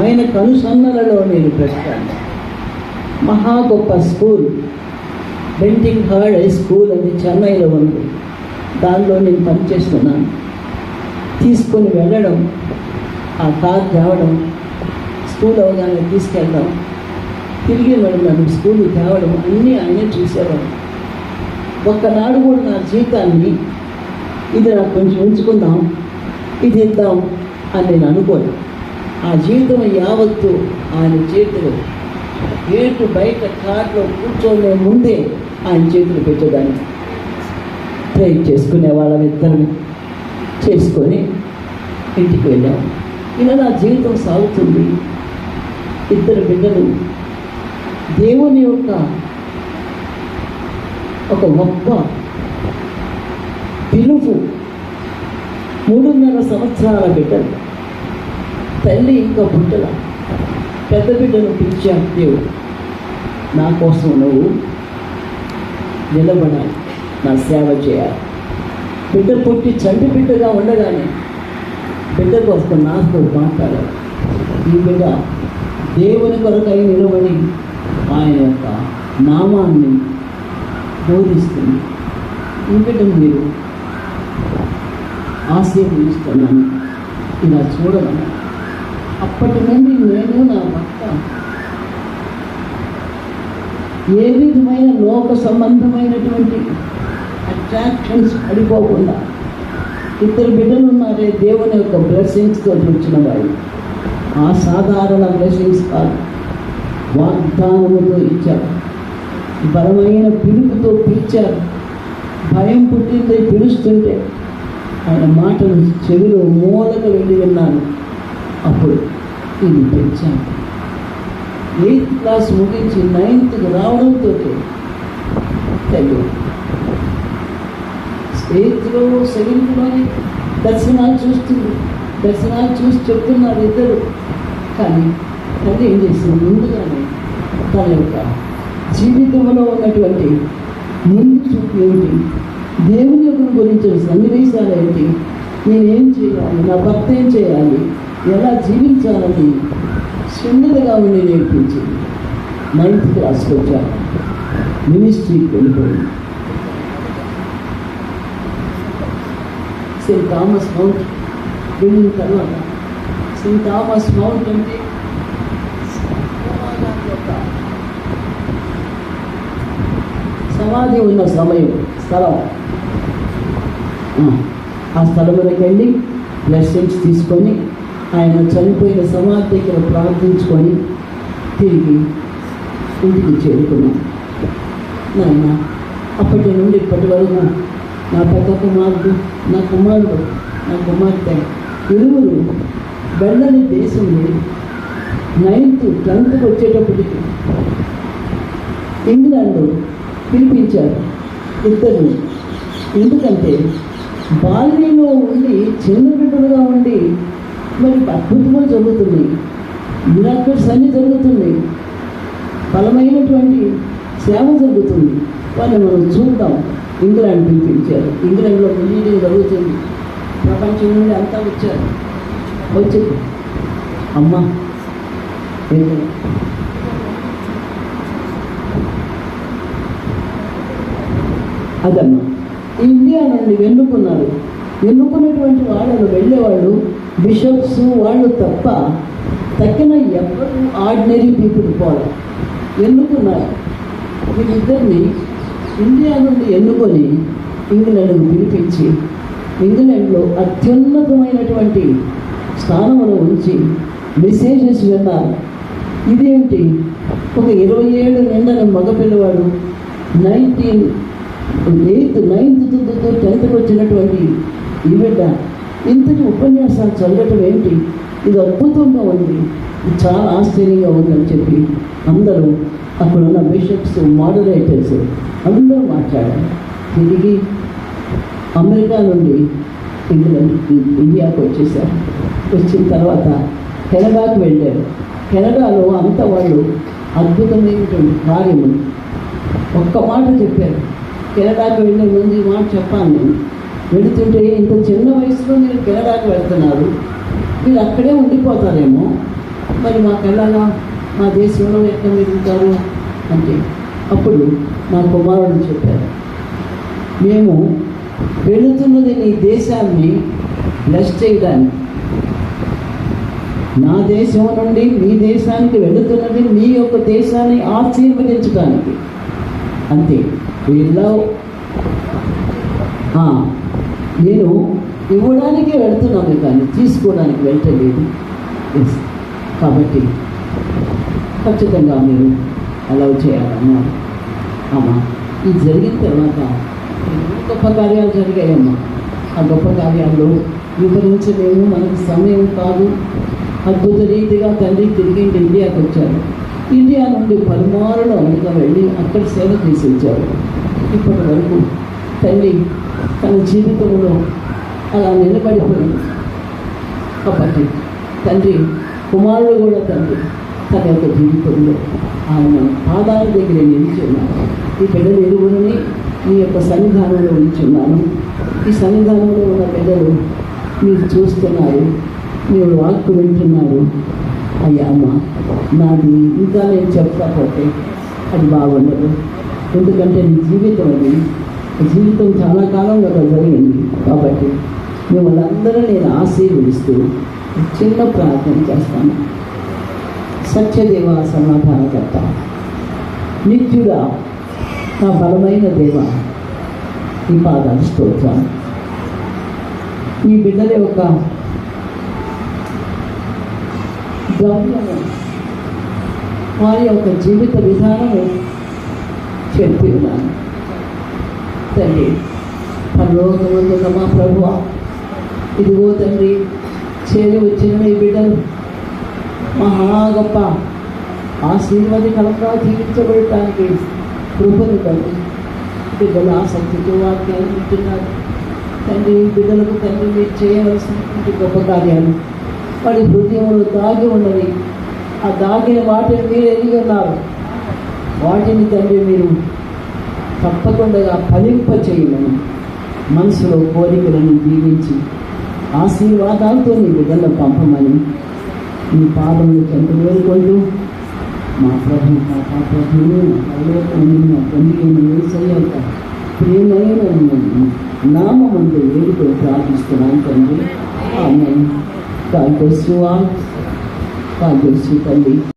ఆయన కనుసన్నలలో నేను ప్రస్తుతాను మహా గొప్ప school Bentinck hard high school అని చెన్నైలో ఉంది. దానిలో నేను పనిచేస్తున్నాను. తీసుకొని వెళ్ళడం ఆ కార్ తేవడం స్కూల్ అవగానే తీసుకెళ్ళడం తిరిగి వెళ్ళడం స్కూల్ తేవడం అన్నీ ఆయనే చూసేవాడు ఒక్కనాడు కూడా నా జీవితాన్ని ఇది నాకు కొంచెం ఉంచుకుందాం ఇది ఇద్దాం అని నేను అనుకోలేదు. ఆ జీవితం యావత్తు ఆయన చేతిలో. గేటు బయట కార్లో కూర్చోలే ముందే ఆయన చేతులు పెట్టేదాన్ని. ట్రై చేసుకునే వాళ్ళం ఇద్దరిని చేసుకొని ఇంటికి వెళ్ళాం. ఇలా నా జీవితం సాగుతుంది. ఇద్దరు బిడ్డలు. దేవుని యొక్క ఒక గొప్ప పిలుపు. మూడున్నర సంవత్సరాల బిడ్డలు. తల్లి ఇంకా బుట్టల పెద్ద బిడ్డను పిలిచాను దేవుడు నా కోసం నువ్వు నిలబడాలి నా సేవ చేయాలి. బిడ్డ పుట్టి చంటి బిడ్డగా ఉండగానే బిడ్డ కోసం నాతో మాట్లాడాలి. ఈ బిడ్డ దేవుని కొరకై నిలబడి ఆయన యొక్క నామాన్ని బోధిస్తుంది. ఈ బిడ్డ మీరు ఆశీర్వదిస్తున్నాను. ఇలా చూడగలను అప్పటి నుండి నేను నా భర్త. ఏ విధమైన లోక సంబంధమైనటువంటి అట్రాక్షన్స్ పడిపోకుండా ఇద్దరు బిడ్డలు ఉన్నారే దేవుని యొక్క బ్లెస్సింగ్స్తో వచ్చిన వారు. ఆ సాధారణ బ్లెస్సింగ్స్ కాదు. వాగ్దానముతో ఇచ్చారు. బలమైన పిలుపుతో పిలిచారు. భయం పుట్టింది పిలుస్తుంటే ఆయన మాటలు చెవిలో మూలక వెళ్ళి విన్నాను. అప్పుడు నేను పెంచాను ఎయిత్ క్లాస్ ముగించి నైన్త్కి రావడంతో తెలియదు ఎయిత్లో సెవెంత్లోనే దర్శనాలు చూస్తుంది దర్శనాలు చూసి చెప్తున్నారు ఇద్దరు. కానీ తల్లి ఏం చేసింది? ముందుగానే తన యొక్క జీవితంలో ఉన్నటువంటి ముందు చూపు ఏమిటి? దేవుని యొక్క గురించిన సన్నివేశాలు ఏంటి నేనేం చేయాలి? నా భర్త ఏం చేయాలి? ఎలా జీవించాలని చిన్నదిగా ఉండి నేర్పించింది నైన్త్ క్లాస్కి వచ్చాను మినిస్ట్రీకి వెళ్ళిపోయింది. సెయింట్ థామస్ మౌంట్ వెళ్ళిన తర్వాత సెయింట్ థామస్ మౌంట్ అంటే సమాధి ఉన్న సమయం స్థలం. ఆ, ఆ స్థలంలోకి వెళ్ళి బ్లెస్సింగ్స్ తీసుకొని ఆయన చనిపోయిన సమాధి దగ్గర ప్రార్థించుకొని తిరిగి ఇంటికి చేరుకున్నాం. నాయన అప్పటి నుండి ఇప్పటి వరకు నా పెద్ద కుమారుడు నా కుమారుడు నా కుమార్తె ఇరువురు వెళ్ళని దేశం నైన్త్ టెన్త్కి వచ్చేటప్పటికి ఇంగ్లాండ్ పిలిపించారు ఇద్దరు ఎందుకంటే బాల్యంలో ఉండి చిన్న బిడ్డలుగా ఉండి మరి అద్భుతములు జరుగుతున్నాయి. మిరాకల్స్ అన్నీ జరుగుతున్నాయి బలమైనటువంటి సేవ జరుగుతుంది. వాళ్ళని మనం చూద్దాం. ఇంగ్లాండ్ పిలిపించారు. ఇంగ్లాండ్లో బిల్డింగ్ జరుగుతుంది. ప్రపంచం నుండి అంతా వచ్చారు. వచ్చి అమ్మ అదమ్మా ఇండియా నుండి ఎన్నుకున్నారు. ఎన్నుకున్నటువంటి వాళ్ళను వెళ్ళేవాళ్ళు బిషప్స్ వాళ్ళు తప్ప తక్కిన ఎవరు ఆర్డినరీ పీపుల్ పోవాలి ఎన్నుకున్నారు వీళ్ళిద్దరిని ఇండియా నుండి ఎన్నుకొని ఇంగ్లాండ్కు పిలిపించి ఇంగ్లాండ్లో అత్యున్నతమైనటువంటి స్థానంలో ఉంచి మెసేజెస్ విన్నారు. ఇదేంటి? ఒక ఇరవై ఏడు నిండని మగపిల్లవాడు నైన్టీన్ ఎయిత్ నైన్త్ టెన్త్కి వచ్చినటువంటి ఈ ఇంతటి ఉపన్యాసాలు చదవటం ఏంటి? ఇది అద్భుతంగా ఉంది. ఇది చాలా ఆశ్చర్యంగా ఉందని చెప్పి అందరూ అక్కడ ఉన్న బిషప్స్ మోడరేటర్స్ అందరూ మాట్లాడారు. తిరిగి అమెరికా నుండి ఇంగ్లాండ్ ఇండియాకు వచ్చేసారు వచ్చిన తర్వాత కెనడాకు వెళ్ళారు. కెనడాలో అంత వాళ్ళు అద్భుతమైనటువంటి కార్యము ఒక్క మాట చెప్పారు. కెనడాకు వెళ్ళే ముందు మాట చెప్పాను నేను. వెళుతుంటే ఇంత చిన్న వయసులో మీరు కెనడాకి వెళ్తున్నారు. మీరు అక్కడే ఉండిపోతారేమో. మరి మాకెళ్ళాలా మా దేశంలో ఎక్కడ మిగులుతారు? అంటే అప్పుడు నా కుమారుడు చెప్పారు. మేము వెళుతున్నది నీ దేశాన్ని బ్లెస్ చేయడానికి. నా దేశం నుండి మీ దేశానికి వెళుతున్నది మీ యొక్క దేశాన్ని ఆశీర్వదించడానికి. అంతే. వీళ్ళ నేను ఇవ్వడానికే వెళ్తున్నాను కానీ తీసుకోవడానికి వెళ్ళలేదు ఎస్ కాబట్టి ఖచ్చితంగా మీరు అలౌ చేయాలన్నారు అమ్మా ఇది జరిగిన తర్వాత గొప్ప కార్యాలు జరిగాయమ్మా. ఆ గొప్ప కార్యాల్లో వివరించలేము మనకు సమయం కాదు. అద్భుత రీతిగా తండ్రి తిరిగి ఇండియాకి వచ్చారు. ఇండియా నుండి పలుమారులు అమెరికా వెళ్ళి అక్కడ సేవ చేసి వచ్చారు. ఇప్పటి వరకు తల్లి తన జీవితంలో అలా నిలబడిపోయింది. కాబట్టి తండ్రి కుమారుడు కూడా తండ్రి తన యొక్క జీవితంలో ఆయన పాదాల దగ్గర నిలిచున్నాను ఈ బిడ్డలు ఇరువురిని మీ యొక్క సన్నిధానంలో ఉంచున్నాను ఈ సన్నిధానంలో ఉన్న బిడ్డలు మీరు చూస్తున్నారు మీరు వాక్కు వింటున్నారు. అయ్యా అమ్మ నాది ఇంకా నేను చెప్పకపోతే అది బాగుండదు. ఎందుకంటే నీ జీవితం అది జీవితం చాలా కాలంగా జరిగింది కాబట్టి మిమ్మల్ని అందరూ నేను ఆశీర్వదిస్తూ చిన్న ప్రార్థన చేస్తాను. సత్యదేవ సమాధానకర్త నిత్యుడా నా బలమైన దేవ ఈ పాదాలు స్తోత్రం ఈ బిడ్డల యొక్క గమ్యము వారి యొక్క జీవిత విధానము చెప్పి ఉన్నాను. తండ్రి. పరలోకమందున్న మా ప్రభు ఇదిగో తండ్రి చేరి వచ్చిన మీ బిడ్డలు మహా గొప్ప ఆశీర్వాదకరంగా జీవించబడటానికి కృపను తండ్రి బిడ్డలు ఆసక్తితో వాక్యాలు వింటున్నారు. తండ్రి బిడ్డలకు తండ్రి మీరు చేయవలసినటువంటి గొప్ప కార్యాలు. వాడి హృదయంలో దాగి ఉన్నది ఆ దాగిన వాటిని మీరు ఎదిగి ఉన్నారు వాటిని తండ్రి మీరు తప్పకుండా ఫలింపచేయమని మనసులో కోరికలను దీవించి ఆశీర్వాదాలతో నీ బిడ్డలను పంపమని నీ పాదములు చెంత వేడుకుంటూ మా ప్రభు మా ప్రభువును పరలోకమును మా తండ్రి ఏసయ్య యొక్క నామంతో వేడుకో ప్రార్థిస్తున్నాను తండ్రి. ఆమె God bless you